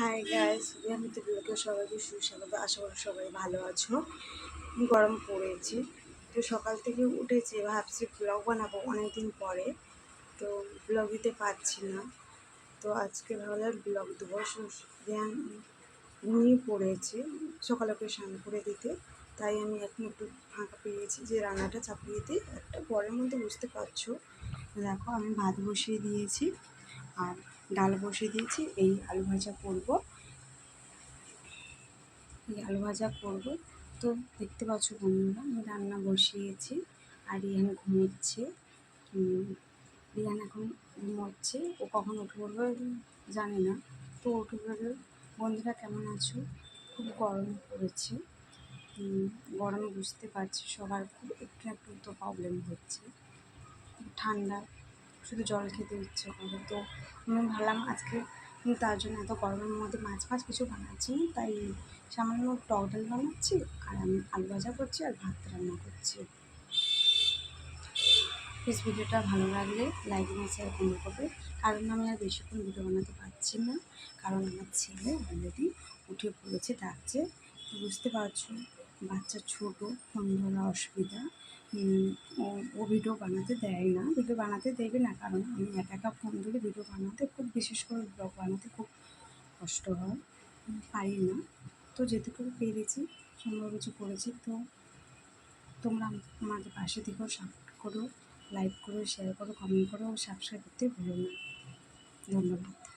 Hi guys আমি তো ব্লগে সবাইকে সুস্বাগত। আশা করি সবাই ভালো আছো। গরম পড়েছে। তো সকাল থেকে উঠেছি, ভাবছি ব্লগ বানাবো অনেকদিন পরে। তো ব্লগ দিতে পারছি না। তো আজকে ভাবলাম ব্লগ দেবো। ধ্যান, ঘুমিয়ে পড়েছে। সকালে করে স্নান করে দিতে। তাই আমি এখন একটু ফাঁকা পেয়েছি যে রান্নাটা চাপিয়ে দিই। একটা পরের মধ্যে বুঝতে পারছ। দেখো, আমি ভাত বসিয়ে দিয়েছি। আর ডাল বসিয়ে দিয়েছি, এই আলু ভাজা করব। এই আলু ভাজা করব। তো দেখতে পাচ্ছ বন্ধুরা, আমি রান্না বসিয়েছি আর রিয়ান ঘুমোচ্ছে। রিয়ান এখন ঘুমোচ্ছে। ও কখন উঠে পড়বে জানি না। তো উঠে পড়বে বন্ধুরা কেমন আছো? খুব গরম পড়েছে। গরমে বুঝতে পারছি, সবার খুব একটু একটু তো প্রবলেম হচ্ছে। ঠান্ডা। শুধু জল খেতে ইচ্ছে করে তো আমি ভাবলাম আজকে তার জন্য এত গরমের মধ্যে মাছ ফাছ কিছু বানাচ্ছি তাই সামান্য টক ডাল বানাচ্ছি আর আমি আলু ভাজা করছি আর ভাত রান্না করছি। প্লিজ ভিডিওটা ভালো লাগলে লাইক এবং শেয়ার করবে কারণ আমি আর বেশিক্ষণ ভিডিও বানাতে পারছি না, কারণ আমার ছেলে অলরেডি উঠে পড়েছে ডাকছে বুঝতে পারছ, বাচ্চা ছোটো, ফোন ধরা অসুবিধা। ও ভিডিও বানাতে দেয় না। ভিডিও বানাতে দেবে না, কারণ আমি একা একা ফোন ধরে ভিডিও বানাতে খুব, বিশেষ করে ব্লগ বানাতে খুব কষ্ট হয়। পারি না। তো যেটুকু পেরেছি সম্ভব কিছু করেছি। তো তোমরা আমাদের পাশে থেকেও সাপোর্ট করো লাইক করো শেয়ার করো কমেন্ট করো সাবস্ক্রাইব করতে ভুলো না। ধন্যবাদ।